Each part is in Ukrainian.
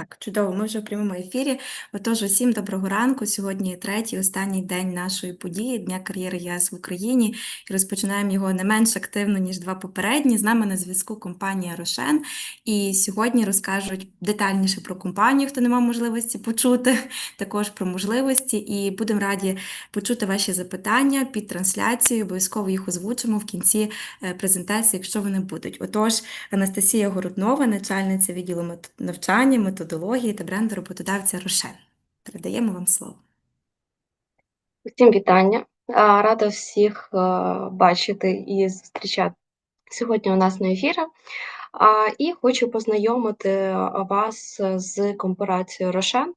Так, чудово, ми вже в прямому ефірі. Отож, усім доброго ранку. Сьогодні третій, останній день нашої події Дня кар'єри ЄС в Україні. І розпочинаємо його не менш активно, ніж два попередні. З нами на зв'язку компанія Рошен. І сьогодні розкажуть детальніше про компанію, хто не мав можливості почути, також про можливості. І будемо раді почути ваші запитання під трансляцією. Обов'язково їх озвучимо в кінці е, презентації, якщо вони будуть. Отож, Анастасія Городнова, начальниця відділу навчання, методології та бренду роботодавця Рошен. Передаємо вам слово. Всім вітання. Рада всіх е, бачити і зустрічати сьогодні у нас на ефірі. І хочу познайомити вас з корпорацією Рошен.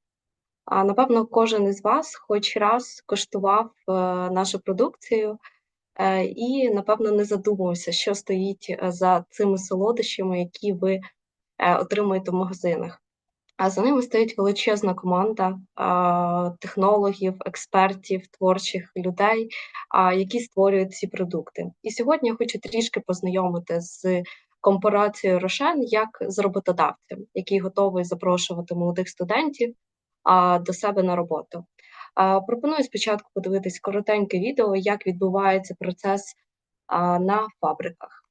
Напевно, кожен із вас хоч раз коштував е, нашу продукцію е, і, напевно, не задумувався, що стоїть за цими солодощами, які ви отримуєте в магазинах. А за ними стоїть величезна команда технологів, експертів, творчих людей, які створюють ці продукти. І сьогодні я хочу трішки познайомити з корпорацією Рошен як з роботодавцем, який готовий запрошувати молодих студентів до себе на роботу. Пропоную спочатку подивитись коротеньке відео, як відбувається процес на фабриках.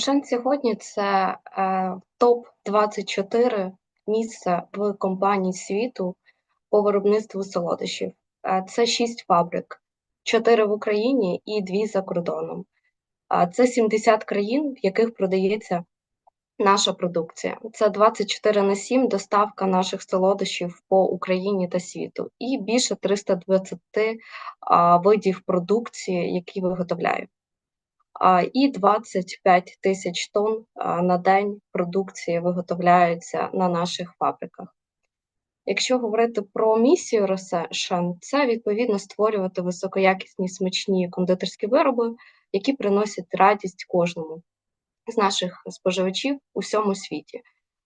Рошен сьогодні це е, топ-24 місце в компанії світу по виробництву солодощів. Е, це 6 фабрик, 4 в Україні і 2 за кордоном. Е, це 70 країн, в яких продається наша продукція. Це 24 на 7 доставка наших солодощів по Україні та світу, і більше 320 а, видів продукції, які виготовляю. І 25 тисяч тонн на день продукції виготовляються на наших фабриках. Якщо говорити про місію Рошен, це відповідно створювати високоякісні смачні кондитерські вироби, які приносять радість кожному з наших споживачів у всьому світі.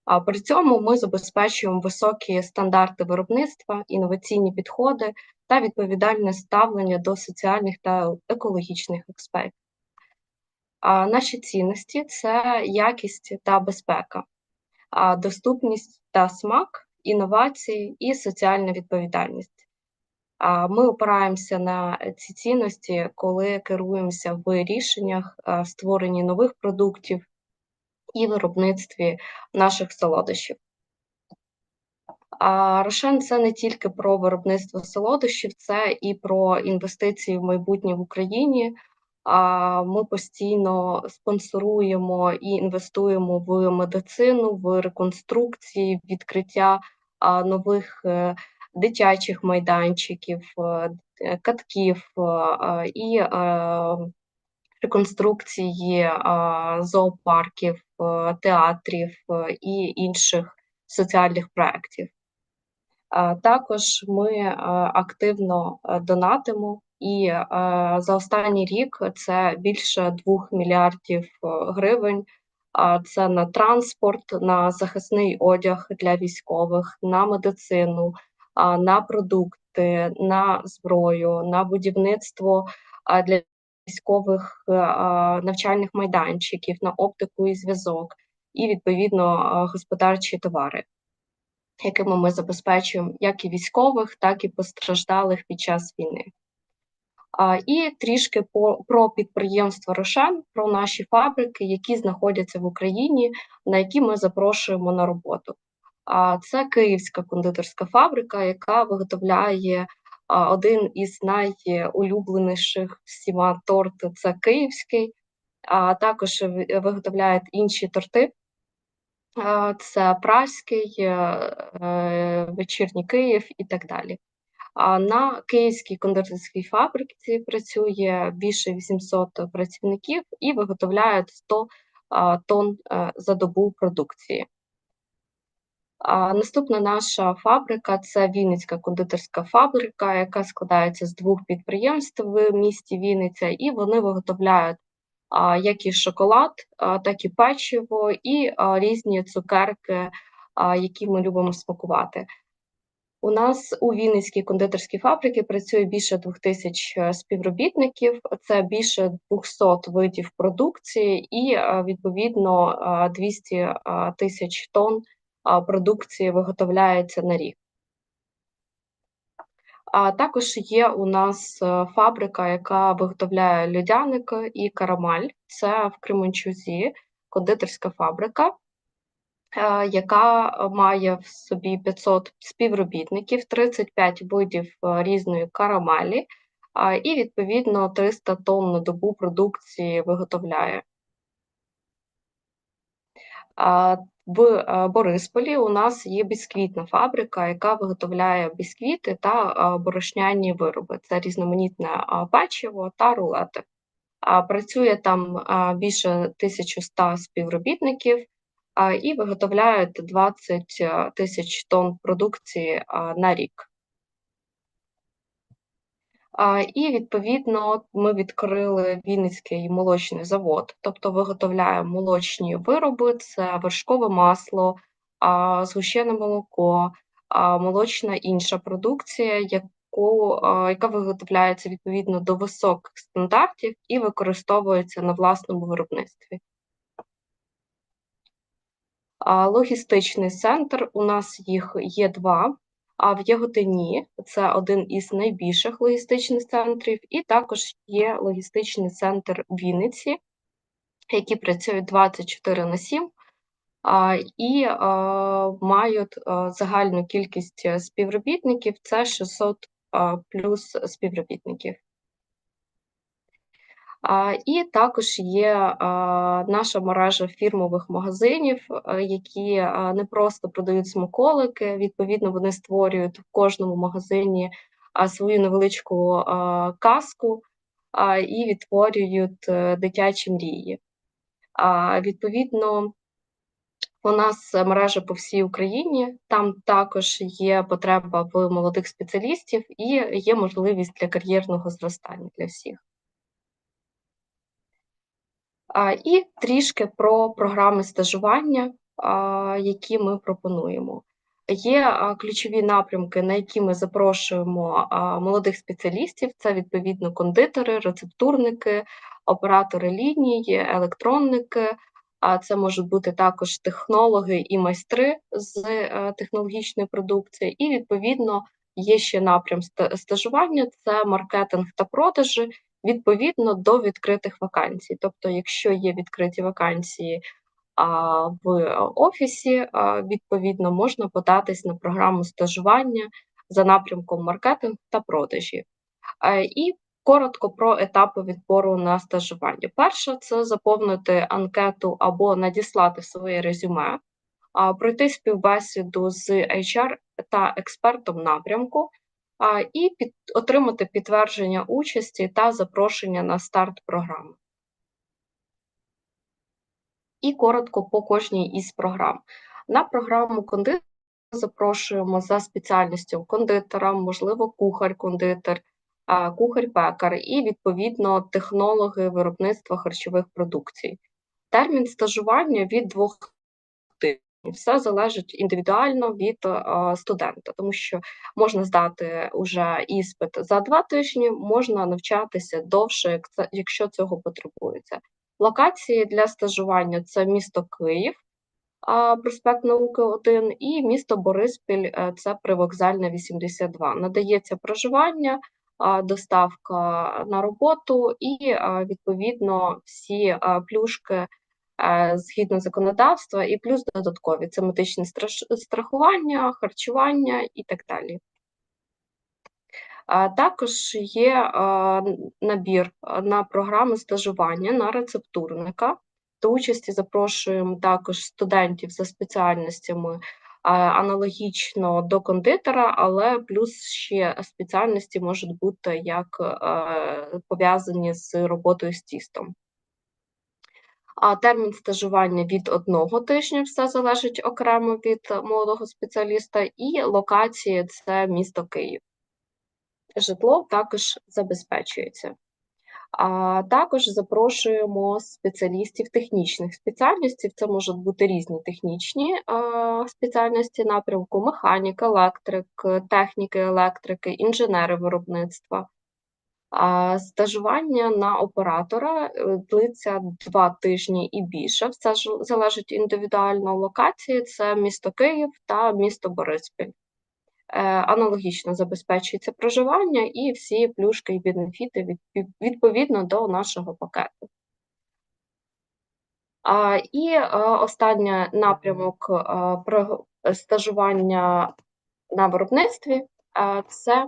А при цьому ми забезпечуємо високі стандарти виробництва, інноваційні підходи та відповідальне ставлення до соціальних та екологічних аспектів. Наші цінності це якість та безпека, доступність та смак, інновації і соціальна відповідальність. Ми опираємося на ці цінності, коли керуємося в рішеннях, а, створенні нових продуктів і виробництві наших солодощів. А Рошен це не тільки про виробництво солодощів, це і про інвестиції в майбутнє в Україні. Ми постійно спонсоруємо і інвестуємо в медицину, в реконструкції, відкриття нових е, дитячих майданчиків, е, е, катків і реконструкції зоопарків, театрів і інших соціальних проєктів. Також ми активно донатимо, і е, за останній рік це більше 2 мільярдів е, гривень. А Це на транспорт, на захисний одяг для військових, на медицину, на продукти, на зброю, на будівництво для військових е, навчальних майданчиків, на оптику і зв'язок, і відповідно господарчі товари якими ми забезпечуємо як і військових, так і постраждалих під час війни. І трішки по, про підприємство Рошен, про наші фабрики, які знаходяться в Україні, на які ми запрошуємо на роботу. А Це Київська кондитерська фабрика, яка виготовляє один із найулюбленіших всіма торт це київський, а також ви- виготовляють інші торти. Це Праський, е, е, Вечірній Київ і так далі. На Київській кондитерській фабриці працює більше 800 працівників і виготовляють 100 тонн е, за добу продукції. Наступна наша фабрика це Вінницька кондитерська фабрика, яка складається з двох підприємств в місті Вінниця, і вони виготовляють як і шоколад, так і печиво, і різні цукерки, які ми любимо смакувати. У нас у Вінницькій кондитерській фабриці працює більше двох тисяч е, співробітників, це більше 200 видів продукції, і е, відповідно е, 200 е, тисяч тонн продукції виготовляється на рік. А також є у нас фабрика, яка виготовляє льодяники і карамель. Це в Кременчузі кондитерська фабрика, яка має в собі 500 співробітників, 35 видів е, різної карамелі, і відповідно 300 тонн на добу продукції виготовляє. В е, Борисполі у нас є бісквітна фабрика, яка виготовляє бісквіти та борошняні вироби. Це різноманітне печиво та рулети. Працює там більше 1100 співробітників і виготовляють 20 е, тисяч тонн продукції на рік. І відповідно ми відкрили Вінницький молочний завод, тобто виготовляємо молочні вироби, це вершкове масло, згущене молоко, молочна інша продукція, яку, яка виготовляється відповідно до високих стандартів і використовується на власному виробництві. Логістичний центр у нас їх є два. А в Яготині це один із найбільших логістичних центрів, і також є логістичний центр Вінниці, які працюють 24 на 7 а, і мають загальну кількість е, співробітників це 600 а, плюс співробітників. І також є наша мережа фірмових магазинів, які не просто продають смаколики, відповідно, вони створюють в кожному магазині свою невеличку а, казку і відтворюють е, дитячі мрії. Відповідно, у нас мережа по всій Україні, там також є потреба в молодих спеціалістів і є можливість для кар'єрного зростання для всіх. І трішки про програми стажування, які ми пропонуємо. Є ключові напрямки, на які ми запрошуємо молодих спеціалістів: це відповідно кондитери, рецептурники, оператори лінії, електронники. А це можуть бути також технологи і майстри з е, технологічної продукції. І відповідно є ще напрям стажування: це маркетинг та продажі, відповідно до відкритих вакансій. Тобто, якщо є відкриті вакансії а, в офісі, а, відповідно, можна податись на програму стажування за напрямком маркетинг та продажі. Е, І коротко про етапи відбору на стажування. Перше це заповнити анкету або надіслати своє резюме, а, пройти співбесіду з HR та експертом напрямку, а, і під, отримати підтвердження участі та запрошення на старт програми. І коротко по кожній із програм. На програму кондитер запрошуємо за спеціальністю кондитера, можливо, кухар-кондитер, кухар-пекар і, відповідно, технологи виробництва харчових продукцій. Термін стажування від двох. Все залежить індивідуально від е, студента, тому що можна здати уже іспит за два тижні, можна навчатися довше, якщо цього потребується. Локації для стажування це місто Київ, проспект Науки 1 і місто Бориспіль, е, це привокзальна 82. Надається проживання, доставка на роботу і, відповідно, всі плюшки е, згідно законодавства, і плюс додаткові це медичне страхування, харчування і так далі. Також є набір на програму стажування на рецептурника. До участі запрошуємо також студентів за спеціальностями аналогічно до кондитера, але плюс ще спеціальності можуть бути як пов'язані з роботою з тістом. А термін стажування від одного тижня, все залежить окремо від молодого спеціаліста, і локації це місто Київ. Житло також забезпечується. А також запрошуємо спеціалістів технічних спеціальностей. Це можуть бути різні технічні спеціальності напрямку: механік, електрик, техніки, електрики, інженери виробництва. А стажування на оператора е, длиться два тижні і більше. Все ж залежить індивідуально локації. Це місто Київ та місто Бориспіль. Е, Аналогічно забезпечується проживання і всі плюшки і бенефіти відповідно до нашого пакету. І е, останній напрямок стажування на виробництві це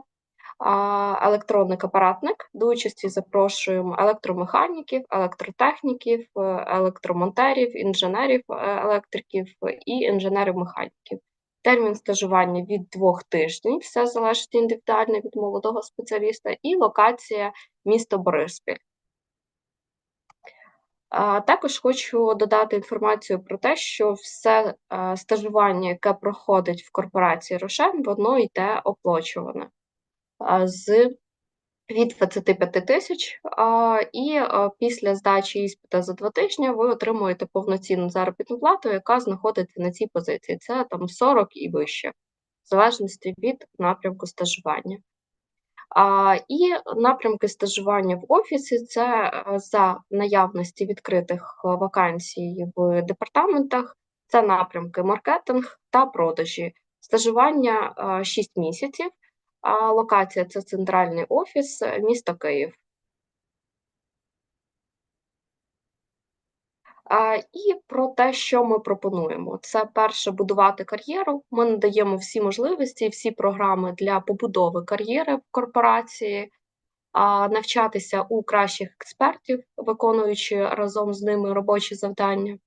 електроник-апаратник. До участі запрошуємо електромеханіків, електротехніків, е, електромонтерів, інженерів е, електриків і інженерів-механіків. Термін стажування від двох тижнів, все залежить індивідуально від молодого спеціаліста, і локація місто Бориспіль. Також хочу додати інформацію про те, що все е, стажування, яке проходить в корпорації Рошен, воно йде оплачуване з від 25 тисяч, і після здачі іспита за два тижні ви отримуєте повноцінну заробітну плату, яка знаходиться на цій позиції. Це там 40 і вище, в залежності від напрямку стажування. І напрямки стажування в офісі це е, за наявності відкритих е, вакансій в департаментах, це напрямки маркетинг та продажі. Стажування 6 місяців, а локація це центральний офіс, е, місто Київ. І про те, що ми пропонуємо. Це перше будувати кар'єру. Ми надаємо всі можливості, всі програми для побудови кар'єри в корпорації, навчатися у кращих експертів, виконуючи разом з ними робочі завдання,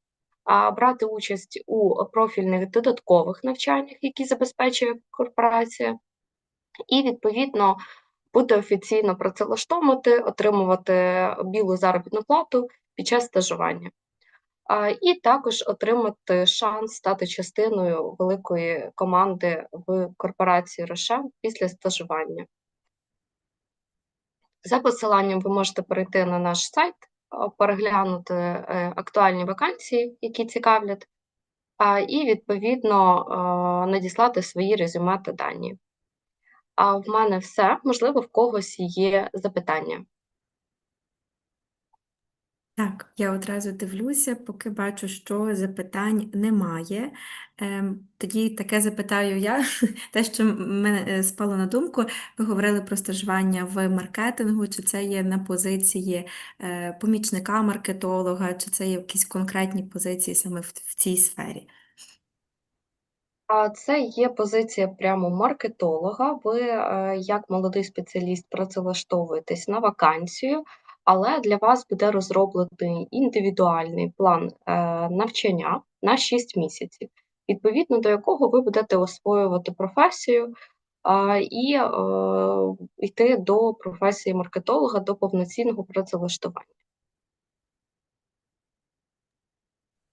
брати участь у профільних додаткових навчаннях, які забезпечує корпорація, і відповідно бути офіційно працевлаштовувати, отримувати білу заробітну плату під час стажування. І також отримати шанс стати частиною великої команди в корпорації Рошен після стажування. За посиланням ви можете перейти на наш сайт, переглянути е, актуальні вакансії, які цікавлять, і відповідно надіслати свої резюме та дані. А в мене все. Можливо, в когось є запитання. Так, я одразу дивлюся, поки бачу, що запитань немає. Ем, тоді таке запитаю я. Те, що мене е, спало на думку, ви говорили про стажування в маркетингу, чи це є на позиції е, помічника маркетолога, чи це є якісь конкретні позиції саме в, в цій сфері? Це є позиція прямо маркетолога. Ви, е, як молодий спеціаліст, працевлаштовуєтесь на вакансію, але для вас буде розроблений індивідуальний план е, навчання на 6 місяців, відповідно до якого ви будете освоювати професію і е, йти до професії маркетолога, до повноцінного працевлаштування.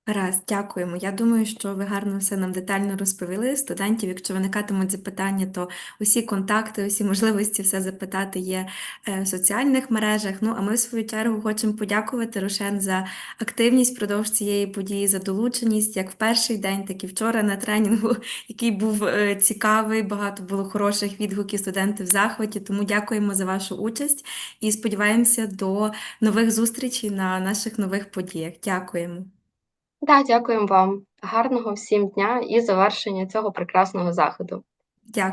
Гаразд, дякуємо. Я думаю, що ви гарно все нам детально розповіли. Студентів, якщо виникатимуть запитання, то усі контакти, усі можливості все запитати є е, в соціальних мережах. Ну, а ми, в свою чергу, хочемо подякувати Рошен за активність впродовж цієї події, за долученість, як в перший день, так і вчора на тренінгу, який був е, цікавий. Багато було хороших відгуків студентів в захваті. Тому дякуємо за вашу участь і сподіваємося до нових зустрічей на наших нових подіях. Дякуємо. Да, дякуємо вам. Гарного всім дня і завершення цього прекрасного заходу. Дякую.